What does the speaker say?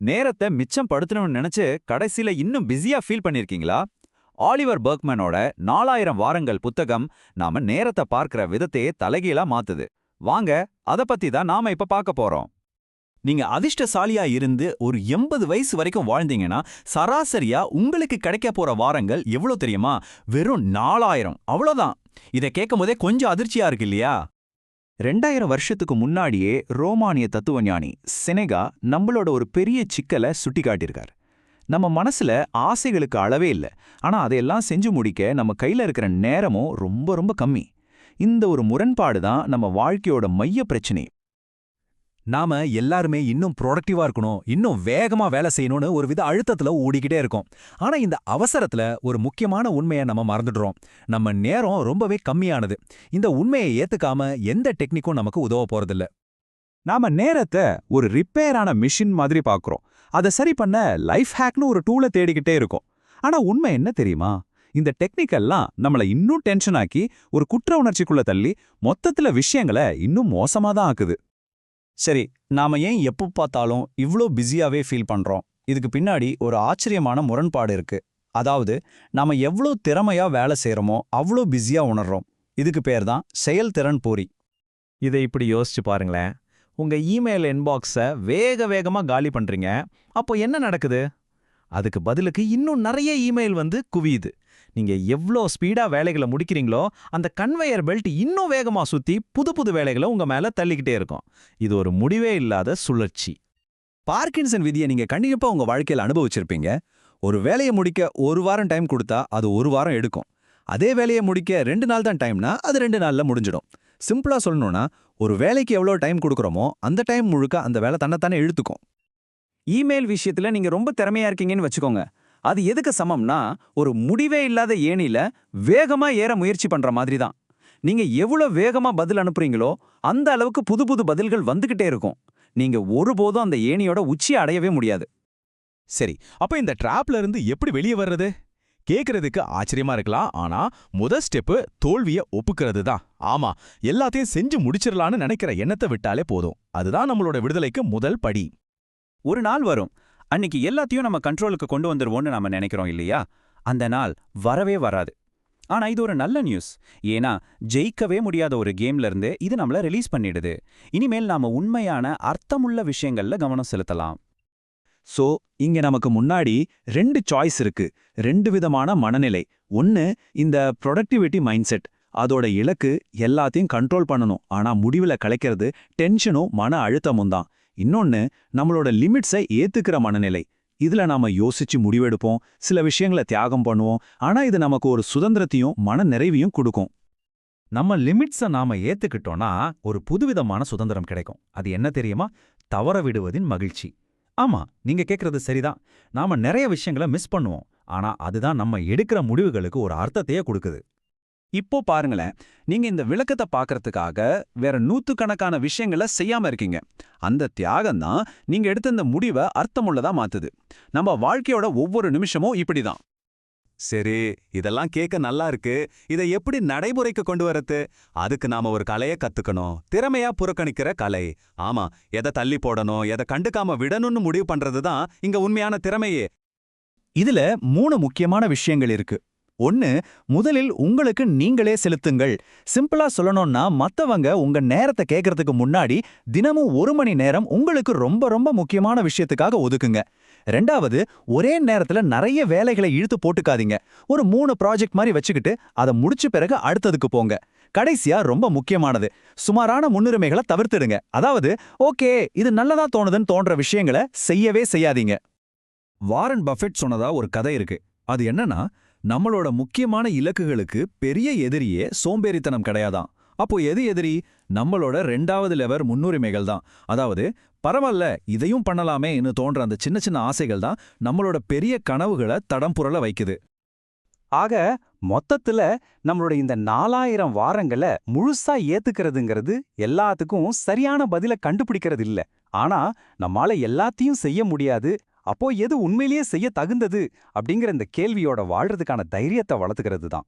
நேரத்தை மிச்சம் படுத்தணும்னு நினைச்சு கடைசியில இன்னும் பிஸியா ஃபீல் பண்ணிருக்கீங்களா? ஆலிவர் பர்க்மனோட நாலாயிரம் வாரங்கள் புத்தகம் நாம நேரத்தை பார்க்கிற விதத்தையே தலைகீழா மாத்துது. வாங்க அத பத்தி தான் நாம இப்ப பார்க்க போறோம். நீங்க அதிர்ஷ்டசாலியா இருந்து ஒரு எண்பது வயசு வரைக்கும் வாழ்ந்தீங்கன்னா சராசரியா உங்களுக்கு கிடைக்க போற வாரங்கள் எவ்வளவு தெரியுமா? வெறும் நாலாயிரம். அவ்வளவுதான். இதை கேட்கும் போதே கொஞ்சம் அதிர்ச்சியா இருக்கு இல்லையா? ரெண்டாயிரம் வருஷத்துக்கு முன்னாடியே ரோமானிய தத்துவஞானி செனேகா நம்மளோட ஒரு பெரிய சிக்கலை சுட்டி காட்டியிருக்கார். நம்ம மனசுல ஆசைகளுக்கு அளவே இல்லை. ஆனா அதையெல்லாம் செஞ்சு முடிக்க நம்ம கையில இருக்கிற நேரமும் ரொம்ப ரொம்ப கம்மி. இந்த ஒரு முரண்பாடு தான் நம்ம வாழ்க்கையோட மைய பிரச்சனை. நாம எல்லாருமே இன்னும் ப்ரொடக்டிவா இருக்கணும் இன்னும் வேகமா வேலை செய்யணும்னு ஒரு வித அழுத்தத்துல ஓடிக்கிட்டே இருக்கோம். ஆனா இந்த அவசரத்துல ஒரு முக்கியமான உண்மையை நம்ம மறந்துடுறோம். நம்ம நேரம் ரொம்பவே கம்மியானது. இந்த உண்மையை ஏத்துக்காம எந்த டெக்னிக்கும் நமக்கு உதவ போறதில்ல. நாம நேரத்தை ஒரு ரிப்பேரான மிஷின் மாதிரி பார்க்கறோம் அதை சரி பண்ண லைஃப் ஹேக்னு ஒரு டூலை தேடிக்கிட்டே இருக்கும். ஆனா உண்மை என்ன தெரியுமா? இந்த டெக்னிக்கெல்லாம் நம்மள இன்னும் டென்ஷன் ஆக்கி ஒரு குற்ற உணர்ச்சிக்குள்ள தள்ளி மொத்தத்துல விஷயங்களை இன்னும் மோசமா தான் ஆக்குது. சரி நாம ஏன் எப்போ பார்த்தாலும் இவ்ளோ பிஸியாவே ஃபீல் பண்றோம்? இதுக்கு பின்னாடி ஒரு ஆச்சரியமான முரண்பாடு இருக்கு. அதாவது நாம எவ்ளோ திறமையா வேலை செய்றோமோ அவ்ளோ பிஸியா உணர்றோம். இதுக்கு பேர் தான் செயல்திறன் பூரி. இதை இப்படி யோசிச்சு பாருங்களேன். உங்க இமெயில் இன்பாக்ஸை வேக வேகமா காலி பண்றீங்க. அப்போ என்ன நடக்குது? அதுக்கு பதிலுக்கு இன்னும் நிறைய இமெயில் வந்து குவியுது. நீங்க எவ்ளோ ஸ்பீடா வேலைகளை முடிக்கிறீங்களோ அந்த கன்வேயர் பெல்ட் இன்னும் வேகமா சுத்தி புது புது வேலைகளை உங்க மேல தள்ளிக்கிட்டே இருக்கும். இது ஒரு முடிவே இல்லாத சுழற்சி. பார்க்கின்சன் விதியை நீங்க கண்டிப்பா உங்க வாழ்க்கையில் அனுபவிச்சிருப்பீங்க. ஒரு வேலையை முடிக்க ஒரு வாரம் டைம் கொடுத்தா அது ஒரு வாரம் எடுக்கும். அதே வேலையை முடிக்க ரெண்டு நாள் தான் டைம்னா அது ரெண்டு நாள்ல முடிஞ்சிடும். சிம்பிளா சொல்லணும்னா ஒரு வேலைக்கு எவ்வளோ டைம் கொடுக்குறோமோ அந்த டைம் முழுக்க அந்த வேலை தன்னைத்தானே இழுத்துக்கும். இமெயில் விஷயத்துல நீங்க ரொம்ப திறமையா இருக்கீங்கன்னு வச்சுக்கோங்க. அது எதுக்கு சமம்னா ஒரு முடிவே இல்லாத ஏணில வேகமா ஏற முயற்சி பண்ற மாதிரி தான் நீங்க எவ்வளவு வேகமா பதில் அனுப்புறீங்களோ அந்த அளவுக்கு புது புது பதில்கள் வந்துகிட்டே இருக்கும். நீங்க ஒருபோதும் அந்த ஏணியோட உச்சியை அடையவே முடியாது. சரி அப்ப இந்த ட்ராப்ல இருந்து எப்படி வெளியே வர்றது? கேக்குறதுக்கு ஆச்சரியமா இருக்கலாம் ஆனா முத ஸ்டெப்பு தோல்விய ஒப்புக்கிறது தான். ஆமா எல்லாத்தையும் செஞ்சு முடிச்சிடலான்னு நினைக்கிற எண்ணத்தை விட்டாலே போதும். அதுதான் நம்மளோட விடுதலைக்கு முதல் படி. ஒரு நாள் வரும். அன்னைக்கு எல்லாத்தையும் நம்ம கண்ட்ரோலுக்கு கொண்டு வந்துருவோம்னு நாம நினைக்கிறோம் இல்லையா? அந்த நாள் வரவே வராது. ஆனா இது ஒரு நல்ல நியூஸ் ஏன்னா ஜெயிக்கவே முடியாத ஒரு கேம்ல இருந்து இது நம்மள ரிலீஸ் பண்ணிடுது. இனிமேல் நாம உண்மையான அர்த்தமுள்ள விஷயங்கள்ல கவனம் செலுத்தலாம். சோ இங்க நமக்கு முன்னாடி ரெண்டு சாய்ஸ் இருக்கு. ரெண்டு விதமான மனநிலை. ஒன்னு இந்த ப்ரொடக்டிவிட்டி மைண்ட் செட் அதோட இலக்கு எல்லாத்தையும் கண்ட்ரோல் பண்ணணும். ஆனா முடிவுல கலைக்கிறது டென்ஷனும் மன அழுத்தமும் தான். இன்னொன்னு நம்மளோட லிமிட்ஸை ஏத்துக்கிற மனநிலை. இதுல நாம யோசிச்சு முடிவெடுப்போம் சில விஷயங்களை தியாகம் பண்ணுவோம் ஆனா இது நமக்கு ஒரு சுதந்திரத்தையும் மன நிறைவையும் கொடுக்கும். நம்ம லிமிட்ஸை நாம ஏத்துக்கிட்டோம்னா ஒரு புதுவிதமான சுதந்திரம் கிடைக்கும். அது என்ன தெரியுமா? தவற விடுவதின் மகிழ்ச்சி. ஆமா நீங்க கேக்குறது சரிதான். நாம நிறைய விஷயங்களை மிஸ் பண்ணுவோம். ஆனா அதுதான் நம்ம எடுக்கிற முடிவுகளுக்கு ஒரு அர்த்தத்தையே கொடுக்குது. இப்போ பாருங்களேன். நீங்க இந்த விளக்கத்தை பார்க்கறதுக்காக வேற நூத்துக்கணக்கான விஷயங்களை செய்யாம இருக்கீங்க. அந்த தியாகம் தான் நீங்க எடுத்த இந்த முடிவை அர்த்தமுள்ளதா மாத்துது. நம்ம வாழ்க்கையோட ஒவ்வொரு நிமிஷமும் இப்படிதான். சரி இதெல்லாம் கேட்க நல்லா இருக்கு. இதை எப்படி நடைமுறைக்கு கொண்டு வரது? அதுக்கு நாம ஒரு கலைய கத்துக்கணும். திறமையா புறக்கணிக்கிற கலை. ஆமா எதை தள்ளி போடணும் எதை கண்டுக்காம விடணும்னு முடிவு பண்றது தான் இங்க உண்மையான திறமையே. இதுல மூணு முக்கியமான விஷயங்கள் இருக்கு. ஒன்னு முதலில் உங்களுக்கு நீங்களே செலுத்துங்கள். சிம்பிளா சொல்லணும்னா மத்தவங்க உங்க நேரத்தை கேட்கறதுக்கு முன்னாடி தினமும் ஒரு மணி நேரம் உங்களுக்கு ரொம்ப ரொம்ப முக்கியமான விஷயத்துக்காக ஒதுக்குங்க. ரெண்டாவது ஒரே நேரத்துல நிறைய வேலைகளை இழுத்து போட்டுக்காதீங்க. ஒரு மூணு ப்ராஜெக்ட் மாதிரி வச்சுக்கிட்டு அதை முடிச்ச பிறகு அடுத்ததுக்கு போங்க. கடைசியா ரொம்ப முக்கியமானது சுமாரான முன்னுரிமைகளை தவிர்த்துடுங்க. அதாவது ஓகே இது நல்லதா தோணுதுன்னு தோன்ற விஷயங்களை செய்யவே செய்யாதீங்க. வாரன் பஃபெட் சொன்னதா ஒரு கதை இருக்கு. அது என்னன்னா நம்மளோட முக்கியமான இலக்குகளுக்கு பெரிய எதிரியே சோம்பேறித்தனம் கிடையாதாம் அப்போ எது எதிரி? நம்மளோட ரெண்டாவது லெவர் முன்னுரிமைகள் தான். அதாவது பரவாயில்ல இதையும் பண்ணலாமேன்னு தோன்ற அந்த சின்ன சின்ன ஆசைகள் தான் நம்மளோட பெரிய கனவுகளை தடம் புரள வைக்குது. ஆக மொத்தத்துல நம்மளோட இந்த நாலாயிரம் வாரங்களை முழுசா ஏத்துக்கிறதுங்கிறது எல்லாத்துக்கும் சரியான பதில கண்டுபிடிக்கிறது இல்ல ஆனா நம்மால எல்லாத்தையும் செய்ய முடியாது அப்போ எது உண்மையிலேயே செய்ய தகுந்தது அப்படிங்கிற இந்த கேள்வியோட வாழ்றதுக்கான தைரியத்தை வளர்த்துக்கிறது தான்